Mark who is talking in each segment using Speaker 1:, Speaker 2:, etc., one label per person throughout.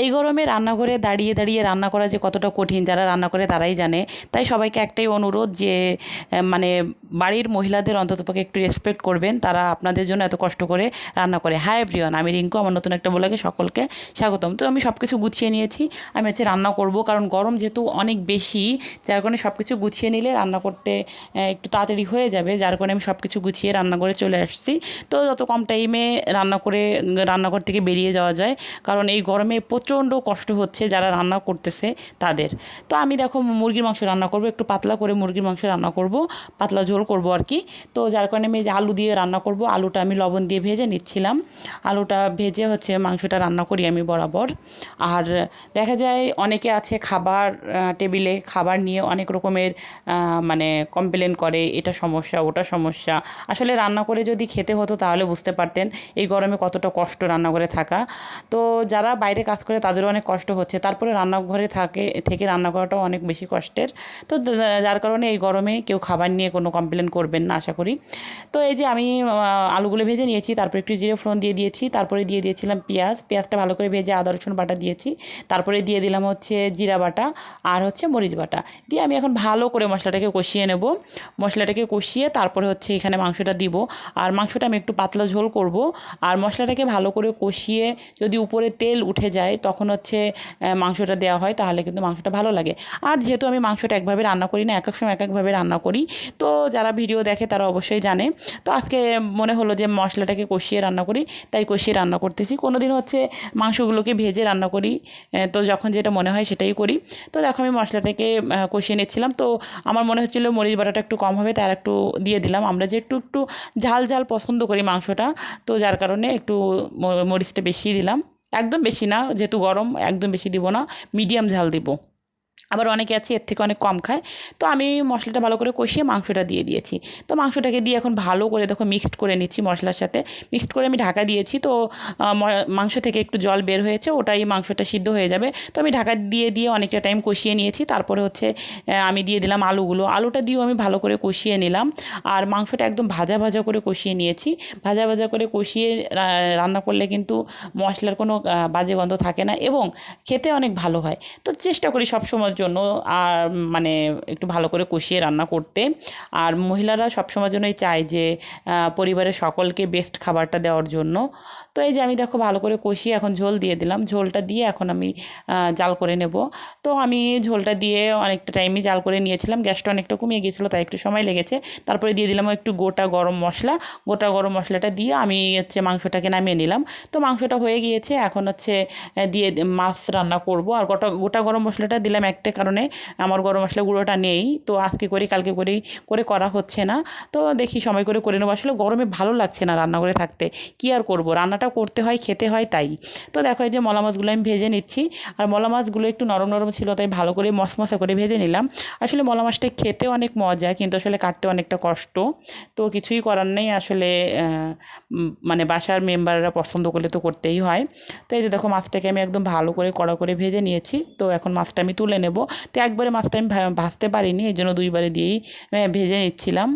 Speaker 1: এই গরমে রান্নাঘরে দাঁড়িয়ে দাঁড়িয়ে রান্না করা যে কতটা কঠিন, যারা রান্না করে তারাই জানে। তাই সবাইকে একটাই অনুরোধ যে মানে বাড়ির মহিলাদের অন্ততপক্ষে একটু রেসপেক্ট করবেন। তারা আপনাদের জন্য এত কষ্ট করে রান্না করে। হাই এভরিওয়ান আমি রিঙ্কু, আমার নতুন একটা বলাকে সকলকে স্বাগতম। তো আমি সব কিছু গুছিয়ে নিয়েছি। আমি হচ্ছে রান্না করব, কারণ গরম যেহেতু অনেক বেশি, যার কারণে সব কিছু গুছিয়ে নিলে রান্না করতে একটু তাড়াতাড়ি হয়ে যাবে। যার কারণে আমি সব কিছু গুছিয়ে রান্না করে চলে আসছি। তো যত কম টাইমে রান্না করে, রান্নাঘর থেকে বেরিয়ে যাওয়া যায়, কারণ এই গরমে প্রচণ্ড কষ্ট হচ্ছে যারা রান্না করতেছে তাদের। তো আমি দেখো মুরগির মাংস রান্না করব, একটু পাতলা করে মুরগির মাংস রান্না করব, পাতলা ঝোল করব আর কি। তো যার কারণে আমি যে আলু দিয়ে রান্না করব, আলুটা আমি লবণ দিয়ে ভেজে নিচ্ছিলাম। আলুটা ভেজে হচ্ছে মাংসটা রান্না করি আমি বরাবর। আর দেখা যায় অনেকে আছে খাবার টেবিলে খাবার নিয়ে অনেক রকমের মানে কমপ্লেন করে, এটা সমস্যা, ওটা সমস্যা। আসলে রান্না করে যদি খেতে হতো তাহলে বুঝতে পারতেন এই গরমে কতটা কষ্ট রান্নাঘরে থাকা। তো যারা বাইরে কাজ করে তাদেরও অনেক কষ্ট হচ্ছে। তারপরে রান্নাঘরে থাকে, থেকে রান্না করাটাও অনেক বেশি কষ্টের। তো যার কারণে এই গরমে কেউ খাবার নিয়ে কোনো কমপ্লেন করবেন না, আশা করি। তো এই যে আমি আলুগুলো ভেজে নিয়েছি, তারপরে একটু জিরে ফোড়ন দিয়ে দিয়েছি, তারপরে দিয়ে দিয়েছিলাম পেঁয়াজ। পেঁয়াজটা ভালো করে ভেজে আদা, রসুন বাটা দিয়েছি। তারপরে দিয়ে দিলাম হচ্ছে জিরা বাটা আর হচ্ছে মরিচ বাটা। দিয়ে আমি এখন ভালো করে মশলাটাকে কষিয়ে নেব। মশলাটাকে কষিয়ে তারপরে হচ্ছে এখানে মাংসটা দিব। আর মাংসটা আমি একটু পাতলা ঝোল করব। আর মশলাটাকে ভালো করে কষিয়ে যদি উপরে তেল উঠে যায় তখন হচ্ছে মাংসটা দেওয়া হয়, তাহলে কিন্তু মাংসটা ভালো লাগে। আর যেহেতু আমি মাংসটা একভাবে রান্না করি না এক এক সময় এক একভাবে রান্না করি, তো যারা ভিডিও দেখে তারা অবশ্যই জানে। তো আজকে মনে হলো যে মশলাটাকে কষিয়ে রান্না করি, তাই কষিয়ে রান্না করতেছি। কোনো দিন হচ্ছে মাংসগুলোকে ভেজে রান্না করি তো যখন যেটা মনে হয় সেটাই করি। তো দেখো আমি মশলাটাকে কষিয়ে নিচ্ছিলাম। তো আমার মনে হচ্ছিল মরিচ বাটাটা একটু কম হবে, তার একটু দিয়ে দিলাম। আমরা যে একটু একটু ঝাল ঝাল পছন্দ করি মাংসটা, তো যার কারণে একটু মরিচটা বেশি দিলাম। একদম বেশি না যেহেতু গরম একদম বেশি দিব না মিডিয়াম ঝাল দিব। আবার অনেকে আছে, এর থেকে অনেক কম খায়। তো আমি মশলাটা ভালো করে কষিয়ে মাংসটা দিয়ে দিয়েছি। তো মাংসটাকে দিয়ে এখন ভালো করে দেখো মিক্সড করে নিচ্ছি মশলার সাথে। মিক্সড করে আমি ঢাকা দিয়েছি, তো মাংস থেকে একটু জল বের হয়েছে, ওটাই মাংসটা সিদ্ধ হয়ে যাবে। তো আমি ঢাকা দিয়ে দিয়ে অনেকটা টাইম কষিয়ে নিয়েছি। তারপরে হচ্ছে আমি দিয়ে দিলাম আলুগুলো। আলুটা দিয়েও আমি ভালো করে কষিয়ে নিলাম। আর মাংসটা একদম ভাজা ভাজা করে কষিয়ে নিয়েছি। ভাজা ভাজা করে কষিয়ে রান্না করলে কিন্তু মশলার কোনো বাজে গন্ধ থাকে না এবং খেতে অনেক ভালো হয়। তো চেষ্টা করি সব সময়ের জন্য আর মানে একটু ভালো করে কষিয়ে রান্না করতে। আর মহিলারা সব সময়ের জন্যই চায় যে পরিবারের সকলকে বেস্ট খাবারটা দেওয়ার জন্য। তো এই যে আমি দেখো ভালো করে কষিয়ে এখন ঝোল দিয়ে দিলাম। ঝোলটা দিয়ে এখন আমি জাল করে নেব। তো আমি ঝোলটা দিয়ে অনেকটা টাইমই জাল করে নিয়েছিলাম। গ্যাসটা অনেকটা কমিয়ে গিয়েছিল, তাই একটু সময় লেগেছে। তারপরে দিয়ে দিলাম একটু গোটা গরম মশলা। গোটা গরম মশলাটা দিয়ে আমি হচ্ছে মাংসটাকে নামিয়ে নিলাম। তো মাংসটা হয়ে গিয়েছে। এখন হচ্ছে দিয়ে মাছ রান্না করব। আর গোটা গোটা গরম মশলাটা দিলাম একটা কারণে আমার গরম মশলা গুঁড়োটা নেই। তো আজকে করি, কালকে করেই করে করা হচ্ছে না। তো দেখি সময় করে করে নেব। আসলে গরমে ভালো লাগছে না রান্না করে থাকতে। কী আর করব? রান্নাটা করতে হয়, খেতে হয় তাই। তো দেখো এই যে মলা মাছগুলো আমি ভেজে নিচ্ছি। আর মলা মাছগুলো একটু নরম নরম ছিল, তাই ভালো করে মশমশা করে ভেজে নিলাম। আসলে মলা মাছটা খেতে অনেক মজা, কিন্তু আসলে কাটতে অনেকটা কষ্ট। তো কিছুই করার নেই। আসলে মানে বাসার মেম্বাররা পছন্দ করলে তো করতেই হয়। তো এই যে দেখো মাছটাকে আমি একদম ভালো করে কড়া করে ভেজে নিয়েছি। তো এখন মাছটা আমি তুলে নেব। তো একবারে মাছটা আমি ভাজতে পারিনি এই জন্য দুইবারে দিয়েই ভেজে নিচ্ছিলাম।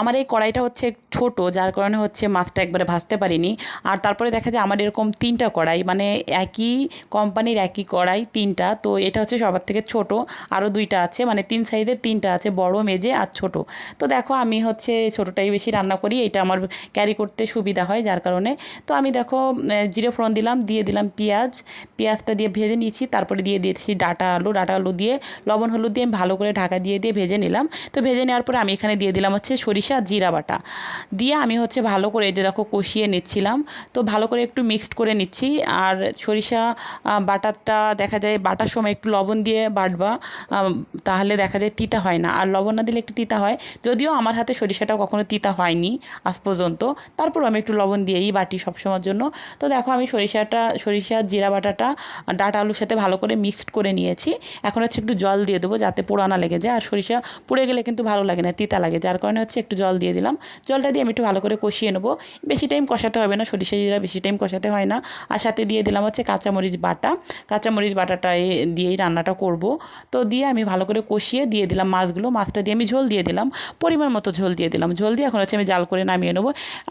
Speaker 1: আমার এই কড়াইটা হচ্ছে ছোট, যার কারণে হচ্ছে মাছটা একবারে ভাজতে পারিনি। আর তারপরে দেখা যায় আমার এরকম তিনটা কড়াই মানে একই কোম্পানির একই কড়াই তিনটা, তো এটা হচ্ছে সবার থেকে ছোট। আরও দুইটা আছে মানে তিন সাইজের তিনটা আছে, বড়, মেজে আর ছোট। তো দেখো আমি হচ্ছে ছোটোটাই বেশি রান্না করি, এটা আমার ক্যারি করতে সুবিধা হয়, যার কারণে। তো আমি দেখো জিরে ফোড়ন দিলাম, দিয়ে দিলাম পেঁয়াজ। পেঁয়াজটা দিয়ে ভেজে নিয়েছি, তারপরে দিয়ে দিয়েছি ডাটা আলু। ডাটা আলু দিয়ে লবণ হলুদ দিয়ে ভালো করে ঢাকা দিয়ে দিয়ে ভেজে নিলাম। তো ভেজে নেওয়ার পরে আমি এখানে দিয়ে দিলাম হচ্ছে সরিষা আর জিরা বাটা। দিয়ে আমি হচ্ছে ভালো করে যে দেখো কষিয়ে নিচ্ছিলাম। তো ভালো করে একটু মিক্সড করে নিচ্ছি। আর সরিষা বাটাটা দেখা যায় বাটার সময় একটু লবণ দিয়ে বাটবা। তাহলে দেখা যায় তিতা হয় না। আর লবণ না দিলে একটু তিতা হয়। যদিও আমার হাতে সরিষাটা কখনো তিতা হয়নি আজ পর্যন্ত। তারপর আমি একটু লবণ দিয়েই বাটি সবসময়ের জন্য। তো দেখো আমি সরিষাটা, সরিষা, জিরা বাটাটা, ডাটা আলুর সাথে ভালো করে মিক্সড করে নিয়েছি। এখন হচ্ছে একটু জল দিয়ে দেবো যাতে পোড়া না লেগে যায়। আর সরিষা পুড়ে গেলে কিন্তু ভালো লাগে না, তিতা লাগে। যার কারণে হচ্ছে একটু একটু জল দিয়ে দিলাম। জলটা দিয়ে আমি একটু ভালো করে কষিয়ে নেব। বেশি টাইম কষাতে হবে না, সরিষা জিরা বেশি টাইম কষাতে হয় না। আর সাথে দিয়ে দিলাম হচ্ছে কাঁচামরিচ বাটা। কাঁচামরিচ বাটাটা দিয়েই রান্নাটা করব। তো দিয়ে আমি ভালো করে কষিয়ে দিয়ে দিলাম মাছগুলো। মাছটা দিয়ে আমি ঝোল দিয়ে দিলাম। পরিমাণ মতো ঝোল দিয়ে দিলাম। ঝোল দিয়ে এখন হচ্ছে আমি জাল করে নামিয়ে নেব।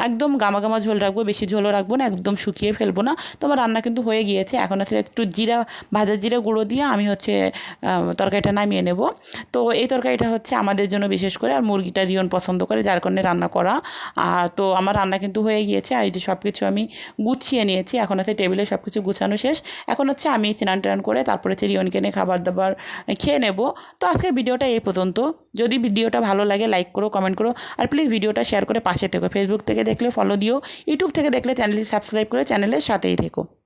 Speaker 1: একদম গামা গামা ঝোল রাখব, বেশি ঝোলও রাখব না, একদম শুকিয়ে ফেলব না। তো আমার রান্না কিন্তু হয়ে গিয়েছে। এখন হচ্ছে একটু জিরা, ভাজা জিরা গুঁড়ো দিয়ে আমি হচ্ছে তরকারিটা নামিয়ে নেব। তো এই তরকারিটা হচ্ছে আমাদের জন্য বিশেষ করে, আর মুরগিটা রিয়ন পছন্দ করে যার কারণে রান্না করা। আর তো আমার রান্না কিন্তু হয়ে গিয়েছে। আর এই যে সব কিছু আমি গুছিয়ে নিয়েছি। এখন হচ্ছে টেবিলে সব কিছু গুছানো শেষ। এখন হচ্ছে আমি স্নান টান করে তারপরে হচ্ছে রিয়নকে নিয়ে খাবার দাবার খেয়ে নেব। তো আজকের ভিডিওটা এই পর্যন্ত। যদি ভিডিওটা ভালো লাগে লাইক করো কমেন্ট করো। আর প্লিজ ভিডিওটা শেয়ার করে পাশে থেকো। ফেসবুক থেকে দেখলে ফলো দিও। ইউটিউব থেকে দেখলে চ্যানেলটি সাবস্ক্রাইব করে চ্যানেলের সাথেই থেকো।